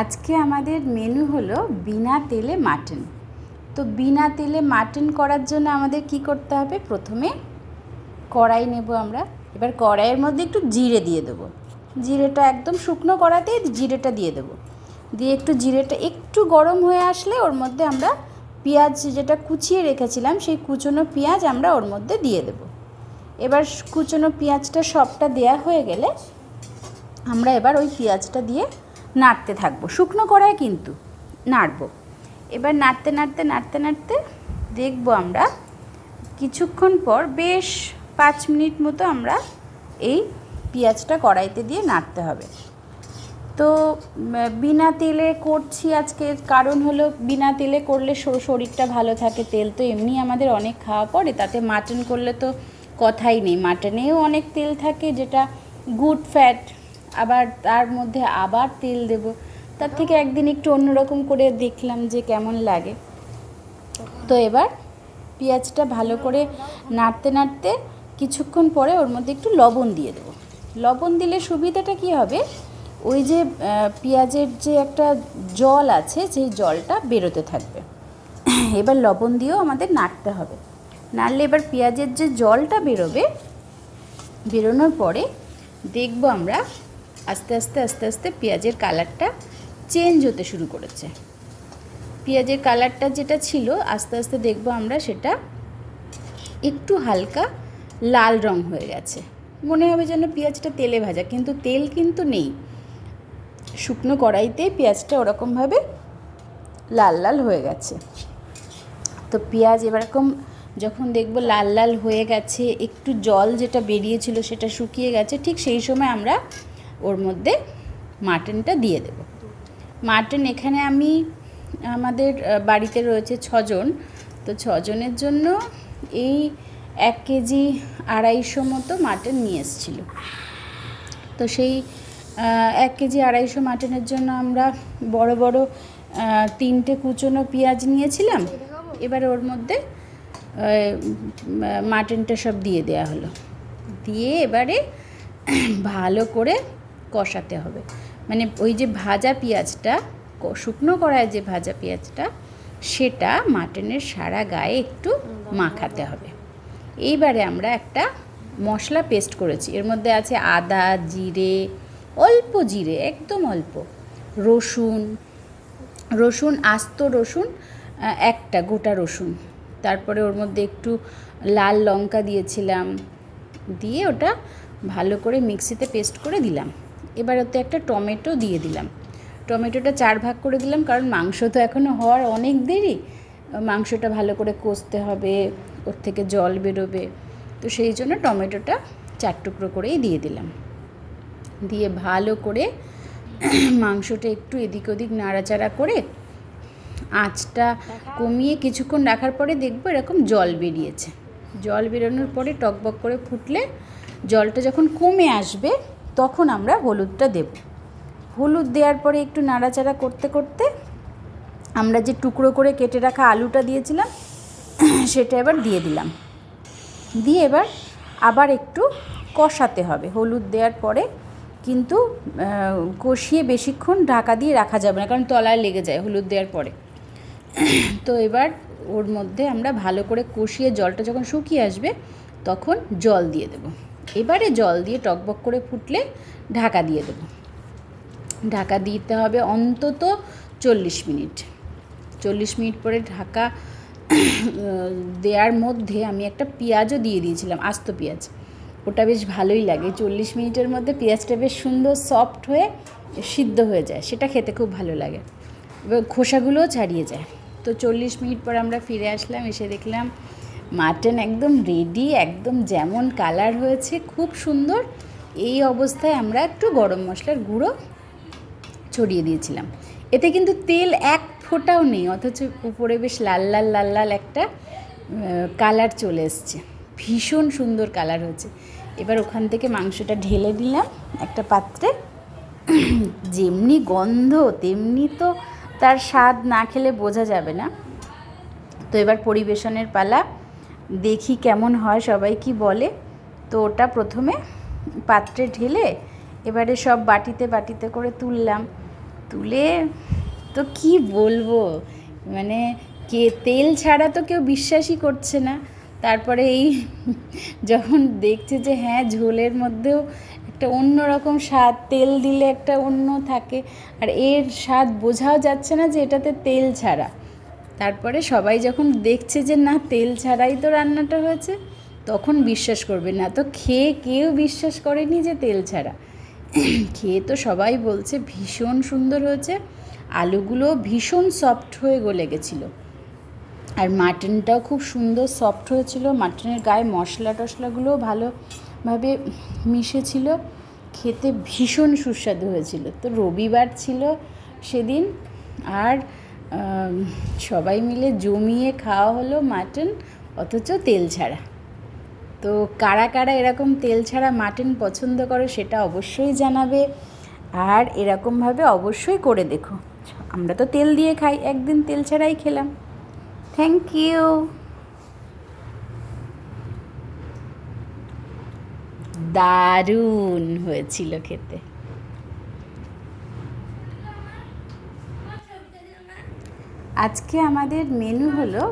আজকে আমাদের মেনু হলো বিনা তেলে মাটন তো বিনা তেলে মাটন করার জন্য আমাদের কি করতে হবে? প্রথমে কড়াই নেব আমরা। এবার কড়াইয়ের মধ্যে একটু জিরে দিয়ে দেবো। জিরেটা একদম শুকনো কড়াতেই জিরেটা দিয়ে দেবো। দিয়ে একটু জিরেটা একটু গরম হয়ে আসলে ওর মধ্যে আমরা পেঁয়াজ যেটা কুচিয়ে রেখেছিলাম, সেই কুচনো পেঁয়াজ আমরা ওর মধ্যে দিয়ে দেবো। এবার কুচনো পেঁয়াজটা সবটা দেয়া হয়ে গেলে আমরা এবার ওই পেঁয়াজটা দিয়ে নাড়তে থাকব। শুকনো কড়াই কিন্তু নাড়বো। এবার নাড়তে নাড়তে নাড়তে নাড়তে দেখব আমরা কিছুক্ষণ পর বেশ পাঁচ মিনিট মতো আমরা এই পেঁয়াজটা কড়াইতে দিয়ে নাড়তে হবে। তো বিনা তেলে করছি আজকে, কারণ হলো বিনা তেলে করলে শরীরটা ভালো থাকে, তেল তো এমনি আমাদের অনেক খাওয়া পড়ে, তাতে মাটন করলে তো কথাই নেই। মাটনেও অনেক তেল থাকে যেটা গুড ফ্যাট আবার তার মধ্যে আবার তেল দেব। তার থেকে একদিন একটু অন্যরকম করে দেখলাম যে কেমন লাগে। তো এবার পেঁয়াজটা ভালো করে নাড়তে নাড়তে কিছুক্ষণ পরে ওর মধ্যে একটু লবণ দিয়ে দেবো। লবণ দিলে সুবিধাটা কি হবে? ওই যে পেঁয়াজের যে একটা জল আছে, সেই জলটা বেরোতে থাকবে। এবার লবণ দিয়েও আমাদের নাড়তে হবে। নাড়লে এবার পেঁয়াজের যে জলটা বেরোবে, বেরোনোর পরে দেখব আমরা আস্তে আস্তে আস্তে আস্তে পেঁয়াজের কালারটা চেঞ্জ হতে শুরু করেছে। পেঁয়াজের কালারটা যেটা ছিল, আস্তে আস্তে দেখব আমরা, সেটা একটু হালকা লাল রং হয়ে গেছে। মনে হবে যেন পেঁয়াজটা তেলে ভাজা, কিন্তু তেল কিন্তু নেই। শুকনো কড়াইতে পেঁয়াজটা ওরকমভাবে লাল লাল হয়ে গেছে। তো পেঁয়াজ এরকম যখন দেখব লাল লাল হয়ে গেছে, একটু জল যেটা বেরিয়েছিল সেটা শুকিয়ে গেছে, ঠিক সেই সময় আমরা ওর মধ্যে মাটনটা দিয়ে দেব। মাটন এখানে আমি, আমাদের বাড়িতে রয়েছে ছজন। তো ছজনের জন্য এই এক কেজি আড়াইশো মতো মাটন নিয়ে এসেছিল। তো সেই এক কেজি আড়াইশো মাটনের জন্য আমরা বড় বড় তিনটে কুচনো পেঁয়াজ নিয়েছিলাম। এবারে ওর মধ্যে মাটনটা সব দিয়ে দেওয়া হলো। দিয়ে এবারে ভালো করে কষাতে হবে। মানে ওই যে ভাজা পেঁয়াজটা শুকনো কড়ায় যে ভাজা পেঁয়াজটা, সেটা মাটনের সারা গায়ে একটু মাখাতে হবে। এইবারে আমরা একটা মশলা পেস্ট করেছি। এর মধ্যে আছে আদা, জিরে, অল্প জিরে, একদম অল্প। রসুন রসুন, আস্ত রসুন একটা গোটা রসুন। তারপরে ওর মধ্যে একটু লাল লঙ্কা দিয়েছিলাম। দিয়ে ওটা ভালো করে মিক্সিতে পেস্ট করে দিলাম। এবার ওতে একটা টমেটো দিয়ে দিলাম। টমেটোটা চার ভাগ করে দিলাম, কারণ মাংস তো এখনও হওয়ার অনেক দেরি। মাংসটা ভালো করে কষতে হবে, ওর থেকে জল বেরোবে। তো সেই জন্য টমেটোটা চার টুকরো করেই দিয়ে দিলাম। দিয়ে ভালো করে মাংসটা একটু এদিক ওদিক নাড়াচাড়া করে আঁচটা কমিয়ে কিছুক্ষণ রাখার পরে দেখব এরকম জল বেরিয়েছে। জল বেরোনোর পরে টকবক করে ফুটলে জলটা যখন কমে আসবে তখন আমরা হলুদটা দেব। হলুদ দেওয়ার পরে একটু নাড়াচাড়া করতে করতে আমরা যে টুকরো করে কেটে রাখা আলুটা দিয়েছিলাম, সেটা এবার দিয়ে দিলাম। দিয়ে এবার আবার একটু কষাতে হবে। হলুদ দেওয়ার পরে কিন্তু কষিয়ে বেশিক্ষণ ঢাকা দিয়ে রাখা যাবে না, কারণ তলায় লেগে যায় হলুদ দেওয়ার পরে। তো এবার ওর মধ্যে আমরা ভালো করে কষিয়ে জলটা যখন শুকিয়ে আসবে, তখন জল দিয়ে দেব। এবারে জল দিয়ে টকবক করে ফুটলে ঢাকা দিয়ে দেব। ঢাকা দিতে হবে অন্তত চল্লিশ মিনিট। চল্লিশ মিনিট পরে ঢাকা দেওয়ার মধ্যে আমি একটা পেঁয়াজও দিয়ে দিয়েছিলাম, আস্ত পেঁয়াজ। ওটা বেশ ভালোই লাগে। চল্লিশ মিনিটের মধ্যে পেঁয়াজটা বেশ সুন্দর সফট হয়ে সিদ্ধ হয়ে যায়। সেটা খেতে খুব ভালো লাগে। এবার খোসাগুলোও ছাড়িয়ে যায়। তো চল্লিশ মিনিট পর আমরা ফিরে আসলাম, এসে দেখলাম মাটন একদম রেডি একদম যেমন কালার হয়েছে, খুব সুন্দর। এই অবস্থায় আমরা একটু গরম মশলার গুঁড়ো ছড়িয়ে দিয়েছিলাম। এতে কিন্তু তেল এক ফোঁটাও নেই, অথচ উপরে বেশ লাল লাল লাল লাল একটা কালার চলে এসছে। ভীষণ সুন্দর কালার হয়েছে। এবার ওখান থেকে মাংসটা ঢেলে দিলাম একটা পাত্রে। যেমনি গন্ধ, তেমনি তো তার স্বাদ না খেলে বোঝা যাবে না। তো এবার পরিবেশনের পালা। দেখি কেমন হয়, সবাই কি বলে। তো ওটা প্রথমে পাত্রে ঢেলে এবারে সব বাটিতে বাটিতে করে তুললাম। তুলে তো কি বলব মানে কে, তেল ছাড়া তো কেউ বিশ্বাসই করছে না। তারপরে এই যখন দেখছে যে হ্যাঁ ঝোলের মধ্যেও একটা অন্য রকম স্বাদ, তেল দিলে একটা অন্য থাকে। আর এর স্বাদ বোঝাও যাচ্ছে না যে এটাতে তেল ছাড়া। তারপরে সবাই যখন দেখছে যে না, তেল ছাড়াই তো রান্নাটা হয়েছে, তখন বিশ্বাস করবে না। তো খেয়ে কেউ বিশ্বাস করেনি যে তেল ছাড়া। খেয়ে তো সবাই বলছে, ভীষণ সুন্দর হয়েছে। আলুগুলো ভীষণ সফট হয়ে গলে গেছিল। আর মাটনটাও খুব সুন্দর সফট হয়েছিল। মাটনের গায়ে মশলা টশলাগুলোও ভালোভাবে মিশেছিল। খেতে ভীষণ সুস্বাদু হয়েছিল। তো রবিবার ছিল সেদিন। আর সবাই মিলে জমিয়ে খাওয়া হলো মাটন, অথচ তেল ছাড়া। তো কারা কারা এরকম তেল ছাড়া মাটন পছন্দ করে সেটা অবশ্যই জানাবে, আর এরকমভাবে অবশ্যই করে দেখো। আমরা তো তেল দিয়ে খাই, একদিন তেল ছাড়াই খেলাম। থ্যাংক ইউ দারুণ হয়েছিল খেতে। আজকে আমাদের মেনু হলো